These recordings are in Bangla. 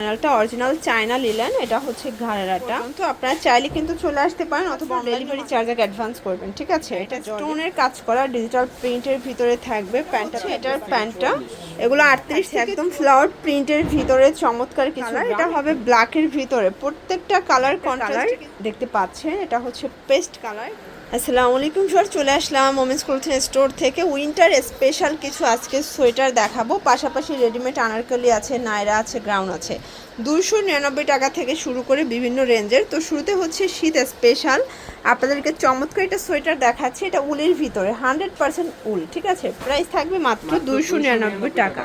প্যানেলটা অরিজিনাল চায়না লিলেন এটা হচ্ছে ঘাড়াটা তো আপনারা চাইলে কিন্তু চলে আসতে পারেন অথবা ডেলিভারি চার্জ আগে অ্যাডভান্স করবেন ঠিক আছে? এটা স্টোনের কাজ করা ডিজিটাল প্রিন্টের ভিতরে থাকবে প্যান্টটা এটার প্যান্টটা। এগুলো আটত্রিশ একদম ফ্লাওয়ার প্রিন্টের ভিতরে চমৎকার কিছু। এটা হবে ব্ল্যাকের ভিতরে। প্রত্যেকটা কালার কালার দেখতে পাচ্ছেন এটা হচ্ছে পেস্ট কালার আসসালামু আলাইকুম স্যার চলে আসলাম ওমেন্স ক্লোথিং স্টোর থেকে। উইন্টার স্পেশাল কিছু আজকে সোয়েটার দেখাবো। পাশাপাশি রেডিমেড আনারকলি আছে নায়রা আছে গ্রাউন্ড আছে। দুশো নিরানব্বই টাকা থেকে শুরু করে বিভিন্ন রেঞ্জের তো শুরুতে হচ্ছে শীত স্পেশাল আপনাদেরকে চমৎকার একটা সোয়েটার দেখাচ্ছি। এটা উলের ভিতরে হান্ড্রেড পার্সেন্ট উল ঠিক আছে? প্রাইস থাকবে মাত্র দুশো নিরানব্বই টাকা।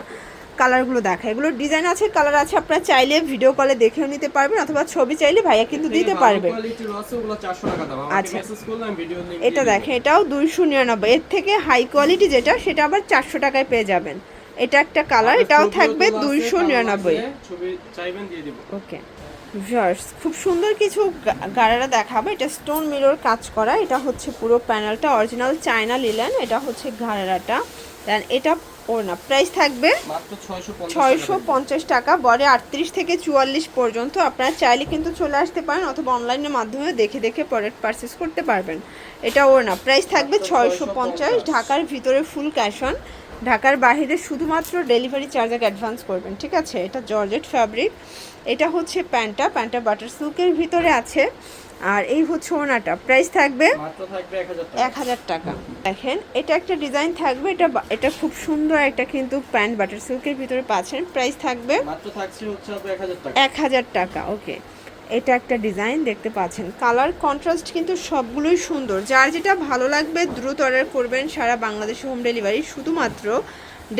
কালারগুলো দেখা। এগুলো ডিজাইন আছে কালার আছে আপনারা চাইলে ভিডিও কলে দেখেও নিতে পারবেন অথবা ছবি চাইলে ভাইয়া কিন্তু দিতে পারবে। আচ্ছা। এটা দেখেন এটাও দুইশো নিরানব্বই। এর থেকে হাই কোয়ালিটি যেটা সেটা আবার চারশো টাকায় পেয়ে যাবেন। এটা একটা কালার এটাও থাকবে দুইশো নিরানব্বই। ওকে। ভিউয়ার্স খুব সুন্দর কিছু গাড়ারা দেখাবো। এটা স্টোন মিরর কাজ করা এটা হচ্ছে পুরো প্যানেলটা অরিজিনাল চায়না লিলেন এটা হচ্ছে ঘাড়াটা দেন এটা ওড়না প্রাইস থাকবে ছয়শো পঞ্চাশ টাকা বরে আটত্রিশ থেকে চুয়াল্লিশ পর্যন্ত আপনারা চাইলে কিন্তু চলে আসতে পারেন অথবা অনলাইনের মাধ্যমে দেখে দেখে প্রোডাক্ট পারচেস করতে পারবেন। এটা ওর না। প্রাইস থাকবে ছয়শো পঞ্চাশ ঢাকার ভিতরে ফুল ক্যাশ অন ঢাকার বাইরে শুধুমাত্র ডেলিভারি চার্জ আগে অ্যাডভান্স করবেন ঠিক আছে? এটা জর্জেট ফ্যাব্রিক। এটা হচ্ছে প্যান্টটা প্যান্টটা বাটার সিল্কের ভিতরে আছে। আর এই হচ্ছে ওনাটা। প্রাইস থাকবে মাত্র থাকবে 1000 টাকা। এক হাজার টাকা। দেখেন এটা একটা ডিজাইন থাকবে এটা এটা খুব সুন্দর একটা কিন্তু প্যান্ট বাটার সিল্কের ভিতরে পাচ্ছেন। প্রাইস থাকবে মাত্র থাকছে হচ্ছে আপনার 1000 টাকা। এক হাজার টাকা ওকে। এটা একটা ডিজাইন দেখতে পাচ্ছেন। কালার কন্ট্রাস্ট কিন্তু সবগুলোই সুন্দর। যার যেটা ভালো লাগবে দ্রুত অর্ডার করবেন সারা বাংলাদেশে হোম ডেলিভারি। শুধুমাত্র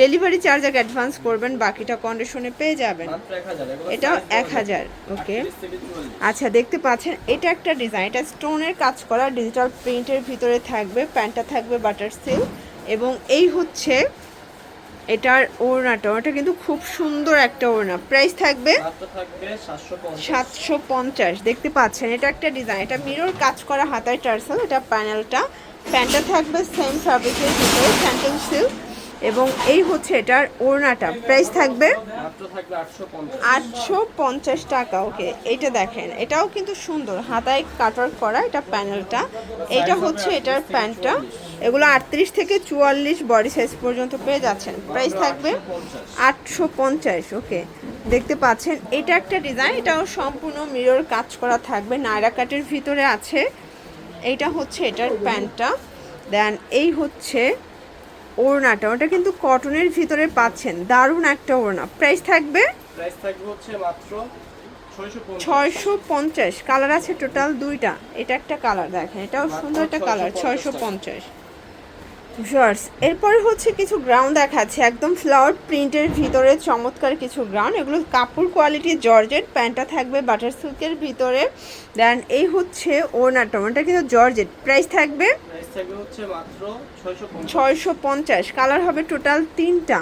ডেলিভারি চার্জ আগে অ্যাডভান্স করবেন বাকিটা কন্ডিশনে পেয়ে যাবেন। মাত্র 1000 এগুলো এটা এক হাজার। ওকে 30 থেকে 44 আচ্ছা দেখতে পাচ্ছেন এটা একটা ডিজাইন। এটা স্টোনের কাজ করা ডিজিটাল প্রিন্টের ভিতরে থাকবে প্যান্টটা থাকবে বাটার সিল্ক এবং এই হচ্ছে এটার ওড়নাটা ওটা কিন্তু খুব সুন্দর একটা ওড়না। প্রাইস থাকবে মাত্র থাকবে 750 সাতশো পঞ্চাশ দেখতে পাচ্ছেন। এটা একটা ডিজাইন এটা মিরর কাজ করা হাতায় টার্সেল এটা প্যানেলটা প্যান্টটা থাকবে সেম ফ্যাব্রিকের ভিতরে স্যান্টেল সিল্ক এবং এই হচ্ছে এটার ওড়নাটা। প্রাইস থাকবে মাত্র থাকবে 850 আটশো পঞ্চাশ টাকা ওকে এটা দেখেন এটাও কিন্তু সুন্দর। হাতায় কাটার করা এটা প্যানেলটা এটা হচ্ছে এটার প্যান্টটা এগুলো আটত্রিশ থেকে চুয়াল্লিশ বডি সাইজ পর্যন্ত পেয়ে যাচ্ছেন। প্রাইস থাকবে আটশো পঞ্চাশ ওকে দেখতে পাচ্ছেন এটা একটা ডিজাইন এটাও সম্পূর্ণ মিরর কাজ করা থাকবে। নায়রা কাটের ভিতরে আছে। এইটা হচ্ছে এটার প্যান্টটা। দেন এই হচ্ছে ওড়নাটা। ওটা কিন্তু কটনের ভিতরে পাচ্ছেন। দারুণ একটা ওড়না। প্রাইস থাকবে প্রাইস থাকবে হচ্ছে মাত্র ছয়শো পঞ্চাশ। কালার আছে টোটাল দুইটা। এটা একটা কালার দেখেন। এটাও সুন্দর একটা কালার ছয়শো পঞ্চাশ। ভিউয়ার্স এরপরে হচ্ছে কিছু গ্রাউন্ড দেখাচ্ছে। একদম ফ্লাওয়ার প্রিন্টের ভিতরে চমৎকার কিছু গ্রাউন্ড এগুলো কাপড় কোয়ালিটি জর্জেট প্যান্টটা থাকবে বাটার সিল্কের ভিতরে। দেন এই হচ্ছে ওড়নাটা। ওটা কিন্তু জর্জেট প্রাইস থাকবে প্রাইস থাকবে হচ্ছে মাত্র 650 ছয়শো পঞ্চাশ। কালার হবে টোটাল তিনটা।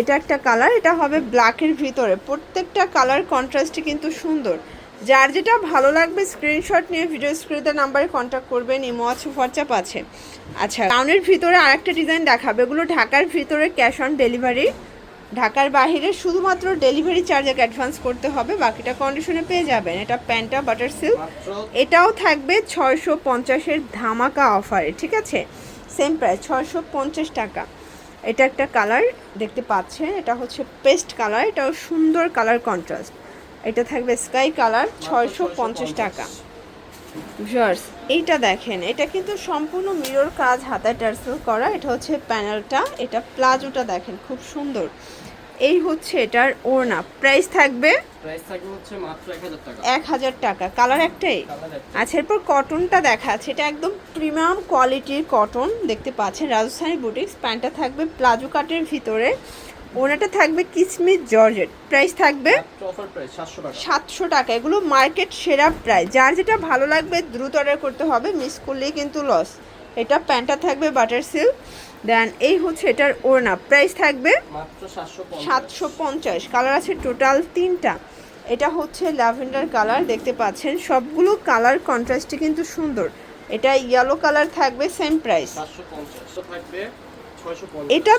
এটা একটা কালার এটা হবে ব্ল্যাকের ভিতরে। প্রত্যেকটা কালার কন্ট্রাস্টই কিন্তু সুন্দর। যার যেটা ভালো লাগবে স্ক্রিনশট নিয়ে ভিডিও স্ক্রিনের নাম্বারে কন্ট্যাক্ট করবেন, ইমো আছে হোয়াটসঅ্যাপ আছে। আচ্ছা টাউনের ভিতরে আরেকটা ডিজাইন দেখাবে, এগুলো ঢাকার ভিতরে ক্যাশ অন ডেলিভারি ঢাকার বাইরে শুধুমাত্র ডেলিভারি চার্জ অ্যাডভান্স করতে হবে, বাকিটা কন্ডিশনে পেয়ে যাবেন। এটা প্যান্টা বাটার সিল্ক এটাও থাকবে ছয়শো পঞ্চাশের ধামাকা অফারে ঠিক আছে? সেম প্রাইস ছয়শো পঞ্চাশ টাকা। এটা একটা কালার দেখতে পাচ্ছেন, এটা হচ্ছে পেস্ট কালার এটাও সুন্দর কালার কন্ট্রাস্ট এটা থাকবে স্কাই কালার ছয়শো পঞ্চাশ টাকা। ভিউয়ার্স এইটা দেখেন এটা কিন্তু সম্পূর্ণ মিরর কাজ হাতায় টার্সেল করা। এটা হচ্ছে প্যানেলটা এটা প্লাজোটা দেখেন খুব সুন্দর। এই হচ্ছে এটার ওড়না প্রাইস থাকবে প্রাইস থাকবে হচ্ছে মাত্র 1000 টাকা। এক হাজার টাকা। কালার একটাই? আচ্ছা এরপর কটনটা দেখাচ্ছে এটা একদম প্রিমিয়াম কোয়ালিটির কটন দেখতে পাচ্ছেন রাজস্থানী বুটিক্স। প্যান্টটা থাকবে প্লাজো কাটের ভিতরে। ওনাটা থাকবে কিসমিস জর্জেট। প্রাইস থাকবে মাত্র অফার প্রাইস 700 টাকা। সাতশো টাকা। এগুলো মার্কেট সেরা প্রাইস যার যেটা ভালো লাগবে দ্রুত অর্ডার করতে হবে মিস করলেই কিন্তু লস এটা প্যান্টটা থাকবে বাটার সিল্ক দেন এই হচ্ছে এটার ওড়না। প্রাইস থাকবে সাতশো পঞ্চাশ। কালার আছে টোটাল তিনটা। এটা হচ্ছে ল্যাভেন্ডার কালার দেখতে পাচ্ছেন। সবগুলো কালার কন্ট্রাস্টে কিন্তু সুন্দর। এটা ইয়েলো কালার থাকবে সেম প্রাইস 750 তো থাকবে 650 এটা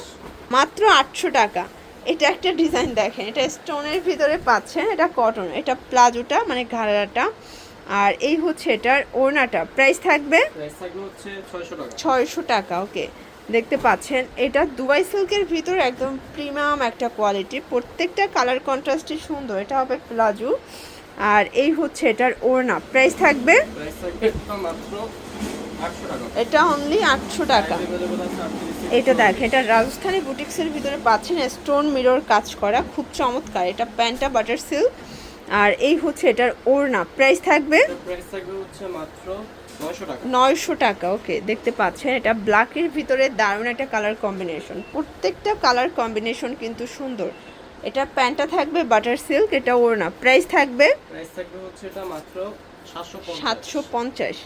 মাত্র আটশো টাকা। এটা একটা ডিজাইন দেখেন এটা স্টোনের ভিতরে পাচ্ছেন এটা কটন এটা প্লাজোটা মানে ঘাড়াটা। আর এই হচ্ছে এটার ওড়নাটা। প্রাইস থাকবে ছয়শো টাকা। ওকে। দেখতে পাচ্ছেন এটা দুবাই সিল্কের ভিতর একদম প্রিমিয়াম একটা কোয়ালিটি। প্রত্যেকটা কালার কন্ট্রাস্টই সুন্দর এটা হবে প্লাজো। আর এই হচ্ছে এটার ওড়না। প্রাইস থাকবে এটা অনলি আটশো টাকা। Available আছে 38 এটা দেখ এটা রাজস্থানী বুটিক্সের ভিতরে পাচ্ছেন স্টোন মিরর কাজ করা খুব চমৎকার। এটা প্যান্টা বাটার সিল্ক। আর এই হচ্ছে এটার ওড়না। প্রাইস থাকবে? নয়শো টাকা। ওকে দেখতে পাচ্ছেন। এটা ব্ল্যাকের ভিতরে দারুণ একটা কালার কম্বিনেশন প্রত্যেকটা কালার কম্বিনেশন কিন্তু সুন্দর। এটা প্যান্টটা থাকবে বাটার সিল্ক এটা ওড়না। প্রাইস থাকবে? প্রাইস থাকবে হচ্ছে এটা মাত্র সাতশো সাতশো পঞ্চাশ।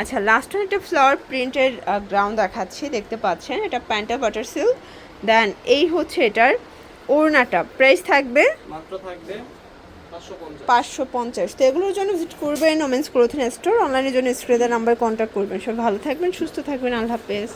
আচ্ছা লাস্ট একটা ফ্লাওয়ার প্রিন্টের গ্রাউন্ড দেখাচ্ছি দেখতে পাচ্ছেন এটা প্যান্টা বাটার সিল্ক দেন এই হচ্ছে এটার ওড়নাটা। প্রাইস থাকবে মাত্র থাকবে পাঁচশো পঞ্চাশ। তো এগুলোর জন্য ভিজিট করবেন ওমেন্স ক্লোথিং স্টোর। অনলাইনের জন্য স্ক্রিনের নাম্বার কন্ট্যাক্ট করবেন। সব ভালো থাকবেন সুস্থ থাকবেন। আল্লাহ হাফেজ।